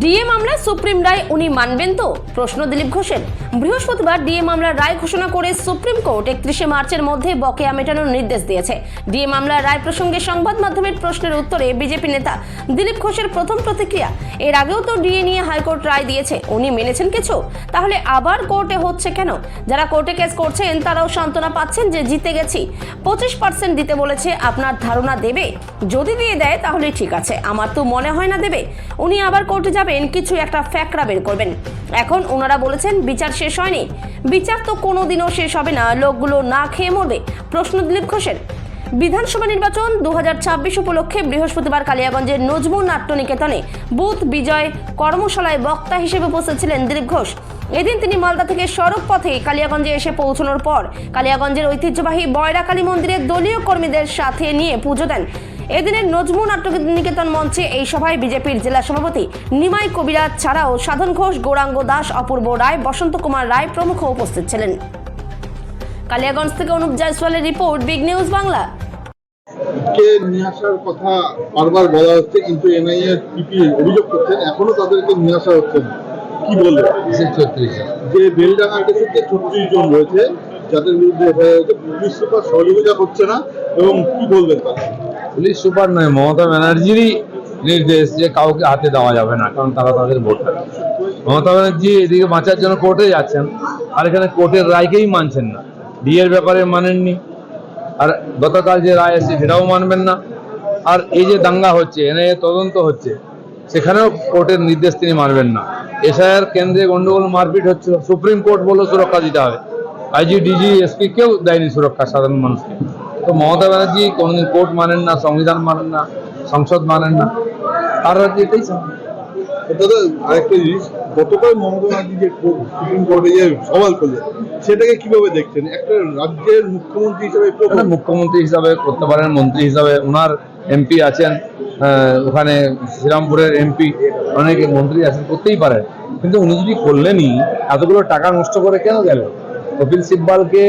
DA মামলায় supreme রায় উনি মানবেন তো? প্রশ্ন দিলীপ ঘোষের। বৃহস্পতিবার ডিএ মামলার রায় ঘোষণা করে সুপ্রিম কোর্ট একত্রিশে মার্চের মধ্যে বকেয়া মেটানোর নির্দেশ দিয়েছে। ডিএ মামলার রায় প্রসঙ্গে সংবাদ মাধ্যমের প্রশ্নের উত্তরে বিজেপি নেতা দিলীপ ঘোষের প্রথম প্রতিক্রিয়া, এর আগেও তো ডিএ নিয়ে হাইকোর্ট রায় দিয়েছে, উনি মেনেছেন কিছু? তাহলে আবার কোর্টে হচ্ছে কেন? যারা কোর্টে কেস করছেন, তারাও সান্ত্বনা পাচ্ছেন যে জিতে গেছি। পঁচিশ পার্সেন্ট দিতে বলেছে, আপনার ধারণা দেবে? যদি দিয়ে দেয়, তাহলে ঠিক আছে, আমার তো মনে হয় না দেবে। উনি আবার কোর্টে যাবেন কিছু একটা ফ্যাকড়া বের করবেন। এখন ওনারা বলেছেন, বিচার শেষ হয়নি। বিচার তো কোনোদিনও শেষ হবে না। লোকগুলো না খেয়ে মরবে, প্রশ্ন দিলীপ ঘোষের। বিধানসভা নির্বাচন দু উপলক্ষে বৃহস্পতিবার কালিয়াগঞ্জের নজমুল নাট্য নিকেতনে বুথ বিজয় কর্মশালায় বক্তা হিসেবে উপস্থিত ছিলেন দিলীপ ঘোষ। এদিন তিনি মালদা থেকে সড়ক পথে কালিয়াগঞ্জে এসে পৌঁছানোর পর কালিয়াগঞ্জের ঐতিহ্যবাহী বয়রা কালী মন্দিরে দলীয় কর্মীদের সাথে নিয়ে পুজো দেন। এদিনের নজমু নাট্য নিকেতন মঞ্চে এই সভায় বিজেপির জেলা সভাপতি নিমাই কবিরাজ ছাড়াও সাধন ঘোষ গৌরাঙ্গ দাস অপূর্ব রায় বসন্ত কুমার রায় প্রমুখ উপস্থিত ছিলেন। কালিয়াগঞ্জ থেকে অনুপ জয়সওয়ালের রিপোর্ট বিগ নিউজ বাংলা। কে নিয়ে আসার কথা বারবার বলা হচ্ছে কিন্তু এনআইএ পিপি অভিযোগ করছেন এখনও তাদেরকে নিয়ে আসা হচ্ছে না। কি বলবে যে বেলডাঙ্গা যে ছত্রিশ জন রয়েছে যাদের বিরুদ্ধে এফআইআর পুলিশ সুপার সহযোগিতা করছে না এবং কি বলবেন তারা পুলিশ সুপার নয়, মমতা ব্যানার্জিরই নির্দেশ যে কাউকে হাতে দেওয়া যাবে না, কারণ তারা তাদের ভোটার। মমতা ব্যানার্জি এদিকে বাঁচার জন্য কোর্টে যাচ্ছেন, আর এখানে কোর্টের রায়কেই মানছেন না। বিয়ের ব্যাপারে মানেননি, আর গতকাল যে রায় এসেছে সেটাও মানবেন না। আর এই যে দাঙ্গা হচ্ছে, এনে তদন্ত হচ্ছে, সেখানেও কোর্টের নির্দেশ তিনি মানবেন না। এসআইআর কেন্দ্রে গন্ডগোল মারপিট হচ্ছিল সুপ্রিম কোর্ট বলল সুরক্ষা দিতে হবে। আইজি, ডিজি, এসপি কেউ দেয়নি সুরক্ষা, সাধারণ মানুষকে। তো মমতা ব্যানার্জি কোনোদিন কোর্ট মানেন না সংবিধান মানেন না সংসদ মানেন না। তার রাজ্যে এটাই দাদা আরেকটা জিনিস গতকাল মমতা ব্যানার্জি যে সুপ্রিম কোর্টে যে সওয়াল করলেন সেটাকে কীভাবে দেখছেন? একটা রাজ্যের মুখ্যমন্ত্রী হিসেবে মুখ্যমন্ত্রী হিসাবে করতে পারেন মন্ত্রী হিসাবে ওনার এমপি আছেন ওখানে শ্রীরামপুরের এমপি অনেকে মন্ত্রী আছেন করতেই পারেন। কিন্তু উনি যদি করলেনই এতগুলো টাকা নষ্ট করে কেন গেল? কপিল সিব্বালকে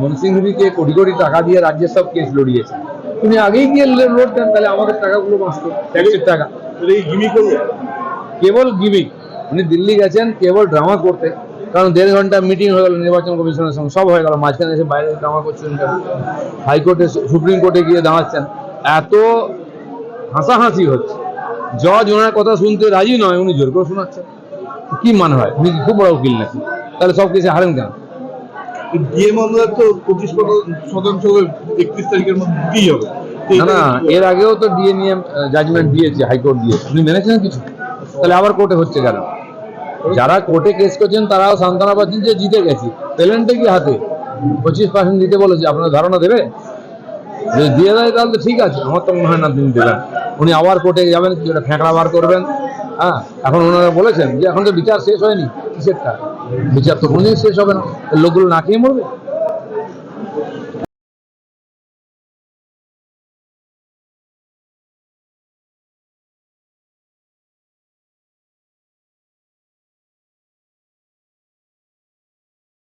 মনসিংহকে কোটি কোটি টাকা দিয়ে রাজ্যের সব কেস লড়িয়েছেন উনি আগেই গিয়ে লড়তেন তাহলে আমাদের টাকাগুলো বাঁচত ট্যাক্সের টাকা। কেবল গিমিক উনি দিল্লি গেছেন কেবল ড্রামা করতে। কারণ দেড় ঘণ্টা মিটিং হয়ে গেল নির্বাচন কমিশনের সঙ্গে সব হয়ে গেল। মাঝখানে এসে বাইরে ড্রামা করছেন হাইকোর্টে সুপ্রিম কোর্টে গিয়ে দাঁড়াচ্ছেন। এত হাসাহাসি হচ্ছে। জজ ওনার কথা শুনতে রাজি নয় উনি জোর করে শোনাচ্ছেন। কি মানে হয়? উনি খুব বড় উকিল নাকি? তাহলে সব কিছু হারেন কেন? ডিএ মামলার তো পঁচিশ শতাংশ একত্রিশ তারিখের মধ্যে দিতেই হবে। না এর আগেও তো ডিএ নিয়ে জাজমেন্ট দিয়েছে হাইকোর্ট দিয়েছে উনি মেনেছেন কিছু? তাহলে আবার কোর্টে হচ্ছে কেন? যারা কোর্টে কেস করছেন তারাও সান্ত্বনা পাচ্ছেন যে জিতে গেছি। পেলেন্টে কি হাতে? পঁচিশ পার্সেন্ট দিতে বলেছে আপনার ধারণা দেবে? যদি দিয়ে দেয় তাহলে ঠিক আছে। আমার তো মনে হয় না তিনি দেবেন। উনি আবার কোর্টে যাবেন কি ওটা ফ্যাঁকড়া বার করবেন হ্যাঁ? এখন ওনারা বলেছেন যে এখন তো বিচার শেষ হয়নি কিসের কিসেরটা বিচার তো কোনোদিন শেষ হবে না। লোকগুলো না খেয়ে মরবে?